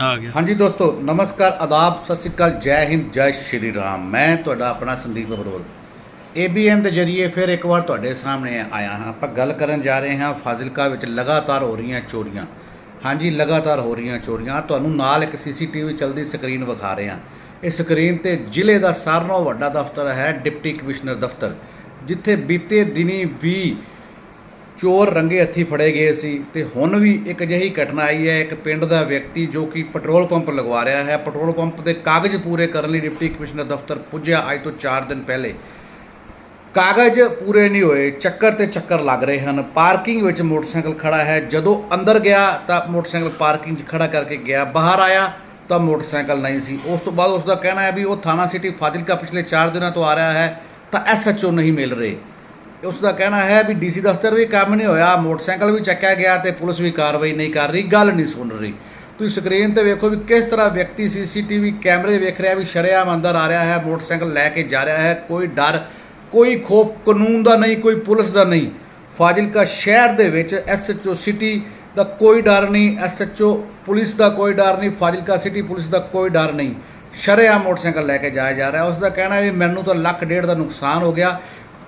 ਆ ਗਿਆ। ਹਾਂਜੀ ਦੋਸਤੋ, ਨਮਸਕਾਰ, ਆਦਾਬ, ਸਤਿ ਸ੍ਰੀ ਅਕਾਲ, ਜੈ ਹਿੰਦ, ਜੈ ਸ਼੍ਰੀ ਰਾਮ। ਮੈਂ ਤੁਹਾਡਾ ਆਪਣਾ ਸੰਦੀਪ ਬਬਰੋਲ ABN ਦੇ ਜਰੀਏ ਫਿਰ ਇੱਕ ਵਾਰ ਤੁਹਾਡੇ ਸਾਹਮਣੇ ਆਇਆ ਹਾਂ। ਆਪਾਂ ਗੱਲ ਕਰਨ ਜਾ ਰਹੇ ਹਾਂ ਫਾਜ਼ਿਲਕਾ ਵਿੱਚ ਲਗਾਤਾਰ ਹੋ ਰਹੀਆਂ ਚੋਰੀਆਂ। ਹਾਂਜੀ, ਲਗਾਤਾਰ ਹੋ ਰਹੀਆਂ ਚੋਰੀਆਂ। ਤੁਹਾਨੂੰ ਨਾਲ ਇੱਕ CCTV ਚਲਦੀ ਸਕਰੀਨ ਵਿਖਾ ਰਹੇ ਹਾਂ। ਇਹ ਸਕਰੀਨ ਤੇ ਜ਼ਿਲ੍ਹੇ ਦਾ ਸਾਰਿਆਂ ਨਾਲੋਂ ਵੱਡਾ ਦਫ਼ਤਰ ਹੈ ਡਿਪਟੀ ਕਮਿਸ਼ਨਰ ਦਫ਼ਤਰ, ਜਿੱਥੇ ਬੀਤੇ ਦਿਨੀ ਵੀ ਚੋਰ ਰੰਗੇ ਹੱਥੀ ਫੜੇ ਗਏ ਸੀ ਤੇ ਹੁਣ ਵੀ ਇੱਕ ਅਜਿਹੀ ਘਟਨਾ ਆਈ ਹੈ, ਇੱਕ ਪਿੰਡ ਦਾ ਵਿਅਕਤੀ ਜੋ ਕਿ ਪੈਟਰੋਲ ਪੰਪ ਲਗਵਾ ਰਿਹਾ ਹੈ। ਪੈਟਰੋਲ ਪੰਪ ਦੇ ਕਾਗਜ਼ ਪੂਰੇ ਕਰਨ ਲਈ ਡਿਪਟੀ ਕਮਿਸ਼ਨਰ ਦਫ਼ਤਰ ਪੁੱਜਿਆ ਅੱਜ ਤੋਂ 4 ਦਿਨ ਪਹਿਲੇ। ਕਾਗਜ਼ ਪੂਰੇ ਨਹੀਂ ਹੋਏ, ਚੱਕਰ ਤੇ ਚੱਕਰ ਲੱਗ ਰਹੇ ਹਨ। ਪਾਰਕਿੰਗ ਵਿੱਚ ਮੋਟਰਸਾਈਕਲ ਖੜਾ ਹੈ। ਜਦੋਂ ਅੰਦਰ ਗਿਆ ਤਾਂ ਮੋਟਰਸਾਈਕਲ ਪਾਰਕਿੰਗ 'ਚ ਖੜਾ ਕਰਕੇ ਗਿਆ। ਬਾਹਰ ਆਇਆ ਤਾਂ ਮੋਟਰਸਾਈਕਲ ਨਹੀਂ ਸੀ। ਉਸ ਤੋਂ ਬਾਅਦ ਉਸ ਦਾ ਕਹਿਣਾ ਹੈ ਵੀ ਉਹ ਥਾਣਾ ਸਿਟੀ ਫਾਜ਼ਿਲਕਾ ਪਿਛਲੇ 4 ਦਿਨਾਂ ਤੋਂ ਆ ਰਿਹਾ ਹੈ, ਤਾਂ ਐਸਐਚਓ ਨਹੀਂ ਮਿਲ ਰਹੇ। ਉਸ ਦਾ ਕਹਿਣਾ ਹੈ ਵੀ ਡੀਸੀ ਦਫ਼ਤਰ ਵੀ ਕੰਮ ਨਹੀਂ ਹੋਇਆ, ਮੋਟਰਸਾਈਕਲ ਵੀ ਚੱਕਿਆ ਗਿਆ ਤੇ ਪੁਲਿਸ ਵੀ ਕਾਰਵਾਈ ਨਹੀਂ ਕਰ ਰਹੀ, ਗੱਲ ਨਹੀਂ ਸੁਣ ਰਹੀ। ਤੁਸੀਂ ਸਕਰੀਨ ਤੇ ਵੇਖੋ ਵੀ ਕਿਸ ਤਰ੍ਹਾਂ ਵਿਅਕਤੀ ਸੀਸੀਟੀਵੀ ਕੈਮਰੇ ਵੇਖ ਰਿਹਾ ਵੀ ਸ਼ਰੇਆਮ ਅੰਦਰ ਆ ਰਿਹਾ ਹੈ, ਮੋਟਰਸਾਈਕਲ ਲੈ ਕੇ ਜਾ ਰਿਹਾ ਹੈ, ਕੋਈ ਡਰ, ਕੋਈ ਖੋਫ, ਕਾਨੂੰਨ ਦਾ ਨਹੀਂ, ਕੋਈ ਪੁਲਿਸ ਦਾ ਨਹੀਂ। ਫਾਜ਼ਿਲਕਾ ਸ਼ਹਿਰ ਦੇ ਵਿੱਚ ਐਸਐਚਓ ਸਿਟੀ ਦਾ ਕੋਈ ਡਰ ਨਹੀਂ ਐਸਐਚਓ ਪੁਲਿਸ ਦਾ ਕੋਈ ਡਰ ਨਹੀਂ, ਫਾਜ਼ਿਲਕਾ ਸਿਟੀ ਪੁਲਿਸ ਦਾ ਕੋਈ ਡਰ ਨਹੀਂ। ਸ਼ਰੇਆਮ ਮੋਟਰਸਾਈਕਲ ਲੈ ਕੇ ਜਾਇਆ ਜਾ ਰਿਹਾ। ਉਸ ਦਾ ਕਹਿਣਾ ਵੀ ਮੈਨੂੰ ਤਾਂ ਲੱਖ ਡੇਢ ਦਾ ਨੁਕਸਾਨ ਹੋ ਗਿਆ।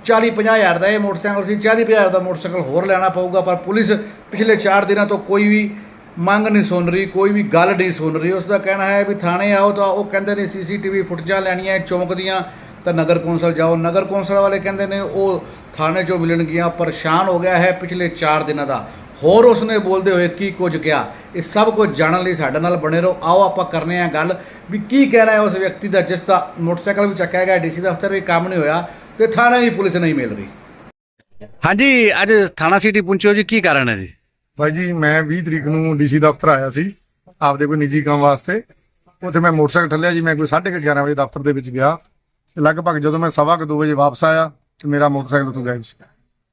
40 50 ਹਜ਼ਾਰ ਦਾ ਇਹ ਮੋਟਰਸਾਈਕਲ ਸੀ 40 ਹਜ਼ਾਰ ਦਾ ਮੋਟਰਸਾਈਕਲ ਹੋਰ ਲੈਣਾ ਪਊਗਾ, ਪਰ ਪੁਲਿਸ ਪਿਛਲੇ 4 ਦਿਨਾਂ ਤੋਂ ਕੋਈ ਵੀ ਮੰਗ ਨਹੀਂ ਸੁਣ ਰਹੀ, ਕੋਈ ਵੀ ਗੱਲ ਨਹੀਂ ਸੁਣ ਰਹੀ। ਉਸ ਦਾ ਕਹਿਣਾ ਹੈ ਵੀ ਥਾਣੇ ਆਓ ਤਾਂ ਉਹ ਕਹਿੰਦੇ ਨੇ ਸੀਸੀਟੀਵੀ ਫੁਟੇਜਾਂ ਲੈਣੀਆਂ ਚੌਂਕ ਦੀਆਂ ਤਾਂ ਨਗਰ ਕੌਂਸਲ ਜਾਓ। ਨਗਰ ਕੌਂਸਲ ਵਾਲੇ ਕਹਿੰਦੇ ਨੇ ਉਹ ਥਾਣੇ 'ਚੋਂ ਮਿਲਣਗੀਆਂ ਪਰੇਸ਼ਾਨ ਹੋ ਗਿਆ ਹੈ ਪਿਛਲੇ 4 ਦਿਨਾਂ ਦਾ। ਹੋਰ ਉਸਨੇ ਬੋਲਦੇ ਹੋਏ ਕੀ ਕੁਝ ਕਿਹਾ? ਇਹ ਸਭ ਕੁਝ ਜਾਣਨ ਲਈ ਸਾਡੇ ਨਾਲ ਬਣੇ ਰਹੋ। ਆਓ ਆਪਾਂ ਕਰਨੇ ਆ ਗੱਲ ਵੀ ਕੀ ਕਹਿਣਾ ਹੈ ਉਸ ਵਿਅਕਤੀ ਦਾ, ਜਿਸ ਦਾ ਮੋਟਰਸਾਈਕਲ ਵੀ ਚੱਕਿਆ ਗਿਆ, ਡੀਸੀ ਦਫ਼ਤਰ ਵੀ ਕੰਮ ਨਹੀਂ ਹੋਇਆ। ਤੇ ਥਾਣੇ ਵੀ ਪੁਲਿਸ ਨਹੀਂ ਮਿਲ ਰਹੀ। ਹਾਂਜੀ ਅੱਜ ਥਾਣਾ ਸਿਟੀ ਪਹੁੰਚੋ ਜੀ ਕੀ ਕਾਰਨ ਹੈ ਜੀ? ਭਾਈ ਜੀ ਮੈਂ 20 ਤਰੀਕ ਨੂੰ ਡੀਸੀ ਦਫ਼ਤਰ ਆਇਆ ਸੀ ਆਪਦੇ ਕੋਈ ਨਿੱਜੀ ਕੰਮ ਵਾਸਤੇ। ਉੱਥੇ ਮੈਂ ਮੋਟਰਸਾਈਕਲ ਠੱਲਿਆ ਜੀ ਮੈਂ ਕੋਈ 11:30 ਵਜੇ ਦਫ਼ਤਰ ਦੇ ਵਿੱਚ ਗਿਆ। ਤੇ ਲਗਭਗ ਜਦੋਂ ਮੈਂ ਸਵਾ ਕੁ ਦੋ ਵਜੇ ਵਾਪਸ ਆਇਆ ਤੇ ਮੇਰਾ ਮੋਟਰਸਾਈਕਲ ਉੱਥੋਂ ਗਾਇਬ ਸੀ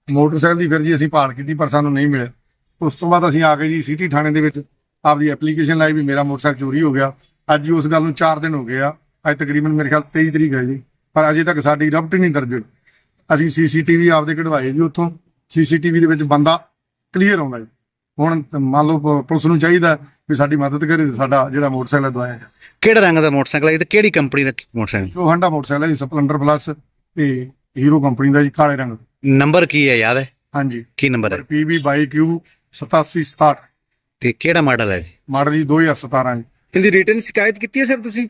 ਮੋਟਰਸਾਈਕਲ ਦੀ ਫਿਰ ਜੀ ਅਸੀਂ ਭਾਲ ਕੀਤੀ ਪਰ ਸਾਨੂੰ ਨਹੀਂ ਮਿਲਿਆ। ਉਸ ਤੋਂ ਬਾਅਦ ਅਸੀਂ ਆ ਕੇ ਜੀ ਸਿਟੀ ਥਾਣੇ ਦੇ ਵਿੱਚ। ਆਪਦੀ ਐਪਲੀਕੇਸ਼ਨ ਲਾਈ ਵੀ ਮੇਰਾ ਮੋਟਰਸਾਈਕਲ ਚੋਰੀ ਹੋ ਗਿਆ। ਅੱਜ ਉਸ ਗੱਲ ਨੂੰ 4 ਦਿਨ ਹੋ ਗਏ ਆ। ਅੱਜ ਤਕਰੀਬਨ ਮੇਰੇ ਖਿਆਲ 23 ਤਰੀਕ ਹੈ ਜੀ। ਪਰ ਅਜੇ ਤੱਕ ਸਾਡੀ ਰਪਟ ਨਹੀਂ ਦਰਜ ਹੋਈ। ਅਸੀਂ ਸੀਸੀਟੀਵੀ ਆਪਦੇ ਕਢਵਾਏ ਜੀ ਉੱਥੋਂ। ਸੀਸੀਟੀਵੀ ਦੇ ਵਿੱਚ ਬੰਦਾ ਕਲੀਅਰ ਆਉਂਦਾ ਜੀ। ਹੁਣ ਮੰਨ ਲਓ ਪੁਲਿਸ ਨੂੰ ਚਾਹੀਦਾ ਵੀ ਸਾਡੀ ਮਦਦ ਕਰੇ ਸਾਡਾ ਜਿਹੜਾ ਮੋਟਰਸਾਈਕਲ ਹੈ ਦਵਾਇਆ ਕਿਹੜੇ ਰੰਗ ਦਾ ਮੋਟਰਸਾਈਕਲ ਹੈ? ਤੇ ਕਿਹੜੀ ਕੰਪਨੀ ਦਾ ਮੋਟਰਸਾਈਕਲ ਜੋ ਹੰਡਾ ਮੋਟਰਸਾਈਕਲ ਹੈ ਜੀ ਸਪਲੈਂਡਰ ਪਲੱਸ ਤੇ ਹੀਰੋ ਕੰਪਨੀ ਦਾ ਜੀ ਕਾਲੇ ਰੰਗ। ਨੰਬਰ ਕੀ ਹੈ ਯਾਦ ਹੈ? ਹਾਂਜੀ। ਕੀ ਨੰਬਰ ਹੈ? PB 22Q 8767 ਤੇ ਕਿਹੜਾ ਮਾਡਲ ਹੈ ਜੀ? ਮਾਡਲ ਜੀ 2017 ਜੀ। ਇਹਦੀ ਰਿਟਰਨ ਸ਼ਿਕਾਇਤ ਕੀਤੀ ਹੈ ਸਰ ਤੁਸੀਂ?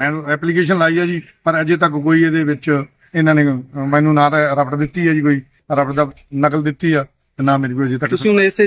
ਮੈਂ ਐਪਲੀਕੇਸ਼ਨ ਲਾਈ ਹੈ ਜੀ ਪਰ ਅਜੇ ਤੱਕ ਕੋਈ ਇਹਦੇ ਵਿੱਚ ਇਹਨਾਂ ਨੇ ਮੈਨੂੰ ਨਾ ਤਾਂ ਰਬੜ ਦਿੱਤੀ ਹੈ ਜੀ ਕੋਈ ਰਬੜ ਦਾ ਨਕਲ ਦਿੱਤੀ ਆ ਤੇ ਨਾ ਮੇਰੀ ਕੋਈ ਅਜੇ ਤੱਕ ਤੁਸੀਂ ਹੁਣ ਇਸੇ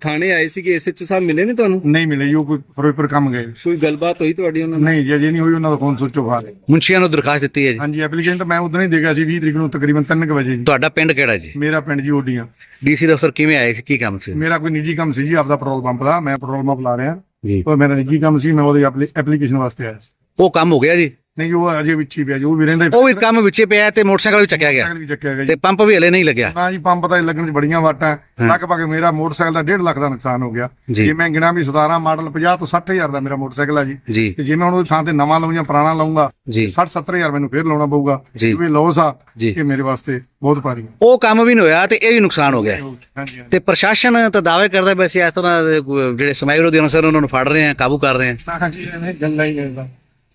ਥਾਣੇ ਆਏ ਸੀ ਕਿ ਐਸਐਚਓ ਸਾਹਿਬ ਮਿਲੇ ਨੇ ਤੁਹਾਨੂੰ? ਨਹੀਂ ਮਿਲੇ ਜੀ ਉਹ ਕੋਈ ਫਿਰੋਜ਼ਪੁਰ ਕੰਮ ਗਏ। ਕੋਈ ਗੱਲਬਾਤ ਹੋਈ ਤੁਹਾਡੀ ਉਹਨਾਂ ਨਾਲ? ਨਹੀਂ ਜੀ ਅਜੇ ਨਹੀਂ ਹੋਈ ਉਹਨਾਂ ਦਾ ਫੋਨ ਸੁੱਚ ਆਫ ਆ ਮੁੰਸ਼ੀਆਂ ਨੂੰ ਦਰਖਾਸਤ ਦਿੱਤੀ ਹੈ ਜੀ। ਹਾਂਜੀ ਐਪਲੀਕੇਸ਼ਨ ਤਾਂ ਮੈਂ ਉਦੋਂ ਹੀ ਦੇ ਗਿਆ ਸੀ 20 ਤਰੀਕ ਨੂੰ ਤਕਰੀਬਨ 3 ਵਜੇ ਜੀ। ਤੁਹਾਡਾ ਪਿੰਡ ਕਿਹੜਾ ਜੀ? ਮੇਰਾ ਪਿੰਡ ਜੀ ਓਡੀਆਂ। ਡੀਸੀ ਦਫ਼ਤਰ ਕਿਵੇਂ ਆਏ ਸੀ ਕੀ ਕੰਮ ਸੀ? ਮੇਰਾ ਕੋਈ ਨਿੱਜੀ ਕੰਮ ਸੀ ਜੀ ਆਪਦਾ ਪੈਟਰੋਲ ਪੰਪ ਦਾ ਮੈਂ ਪੈਟਰੋਲ ਪੰਪ ਲਾ ਰਿਹਾ। ਜੀ। ਉਹ ਮੇਰਾ ਨਿੱਜੀ ਕੰਮ ਸੀ ਮੈਂ ਉਹਦੀ ਐਪਲੀਕੇਸ਼ਨ ਵਾਸਤੇ ਆਇਆ ਸੀ। ਉਹ ਕੰਮ ਹੋ ਗਿਆ ਜੀ। ਨਹੀਂ ਉਹ ਅਜੇ ਵਿੱਚ ਹੀ ਪਿਆ ਜੀ ਉਹ ਵੀ ਰਹਿੰਦਾ ਉਹ ਵੀ ਕੰਮ ਵਿੱਚੇ ਪਿਆ ਤੇ ਮੋਟਰਸਾਈਕਲ ਵੀ ਚੱਕਿਆ ਗਿਆ। ਮੋਟਰਸਾਈਕਲ ਵੀ ਚੱਕਿਆ ਗਿਆ ਤੇ ਪੰਪ ਵੀ ਹਲੇ ਨਹੀਂ ਲੱਗਿਆ। ਨਾ ਜੀ ਪੰਪ ਤਾਂ ਲੱਗਣ ਚ ਬੜੀਆਂ ਵਾਟਾਂ। ਲਗਭਗ ਮੇਰਾ ਮੋਟਰਸਾਈਕਲ ਦਾ 1.5 ਲੱਖ ਦਾ ਨੁਕਸਾਨ ਹੋ ਗਿਆ। ਜੀ। ਜੇ ਮੈਂ ਗਿਣਾ ਵੀ 17 ਮਾਡਲ 50 ਤੋਂ 60 ਹਜ਼ਾਰ ਦਾ ਮੇਰਾ ਮੋਟਰਸਾਈਕਲ ਆ ਜੀ। ਜੀ। ਤੇ ਜੇ ਮੈਂ ਉਹਦੀ ਥਾਂ ਤੇ ਨਵਾਂ ਲਵਾਂ ਜਾਂ ਪੁਰਾਣਾ ਲਵਾਂਗਾ ਜੀ। 60 70 ਹਜ਼ਾਰ ਮੈਨੂੰ ਫੇਰ ਲਾਉਣਾ ਪਊਗਾ। ਜੀ। ਇਹ ਲੋਸ ਆ। ਜੀ। ਇਹ ਮੇਰੇ ਵਾਸਤੇ ਬਹੁਤ ਭਾਰੀ ਹੈ ਉਹ ਕੰਮ ਵੀ ਨਹੀਂ ਹੋਇਆ ਤੇ ਇਹ ਵੀ ਨੁਕਸਾਨ ਹੋ ਗਿਆ। ਹਾਂਜੀ ਹਾਂਜੀ। ਤੇ ਪ੍ਰਸ਼ਾਸਨ ਤਾਂ ਦਾਅਵੇ ਕਰਦਾ ਵੈਸੇ ਇਸ ਤਰ੍ਹਾਂ ਦੇ ਜਿਹੜੇ ਸਮਾਈ ਵਿਰੋਧੀ ਅਨਸਰ ਉਹਨਾਂ ਨੂੰ ਫੜ ਰਹੇ ਆ ਕਾਬੂ ਕਰ ਰਹੇ ਆ। ਹਾਂਜੀ ਐਵੇਂ ਗੱਲਾਂ ਹੀ ਕਰਦਾ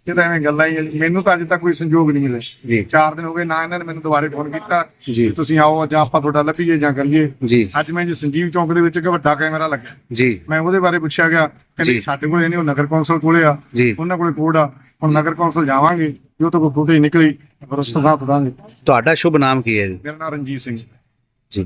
ਇਹ ਤਾਂ ਐਵੇਂ ਗੱਲਾਂ ਹੀ ਜੀ। ਮੈਨੂੰ ਤਾਂ ਅਜੇ ਤੱਕ ਕੋਈ ਸੰਯੋਗ ਨਹੀਂ ਮਿਲੇ। ਜੀ। ਚਾਰ ਦਿਨ ਹੋ ਗਏ ਨਾ ਇਹਨਾਂ ਨੇ ਮੈਨੂੰ ਦੁਬਾਰੇ ਫੋਨ ਕੀਤਾ ਜੀ। ਵੀ ਤੁਸੀਂ ਆਓ ਜਾਂ ਆਪਾਂ ਤੁਹਾਡਾ ਲੱਭੀਏ ਜਾਂ ਕਰੀਏ। ਜੀ। ਅੱਜ ਮੈਂ ਜੀ ਸੰਜੀਵ ਚੌਂਕ ਦੇ ਵਿੱਚ ਇੱਕ ਵੱਡਾ ਕੈਮਰਾ ਲੱਗਿਆ। ਜੀ। ਮੈਂ ਉਹਦੇ ਬਾਰੇ ਪੁੱਛਿਆ ਗਿਆ ਕਹਿੰਦੇ ਜੀ। ਸਾਡੇ ਕੋਲ ਇਹ ਨਹੀਂ ਉਹ ਨਗਰ ਕੌਂਸਲ ਕੋਲੇ ਆ। ਜੀ। ਉਹਨਾਂ ਕੋਲੇ ਕੋਡ ਆ। ਹੁਣ ਨਗਰ ਕੌਂਸਲ ਜਾਵਾਂਗੇ ਜੇ ਤੋਂ ਕੋਈ ਫੁਟੇਜ ਨਿਕਲੀ ਫਿਰ ਉਸ ਤੋਂ ਬਾਅਦ ਤੁਹਾਡਾ ਸ਼ੁਭ ਨਾਮ ਕੀ ਹੈ ਜੀ? ਮੇਰਾ ਨਾਮ ਰਣਜੀਤ ਸਿੰਘ। जी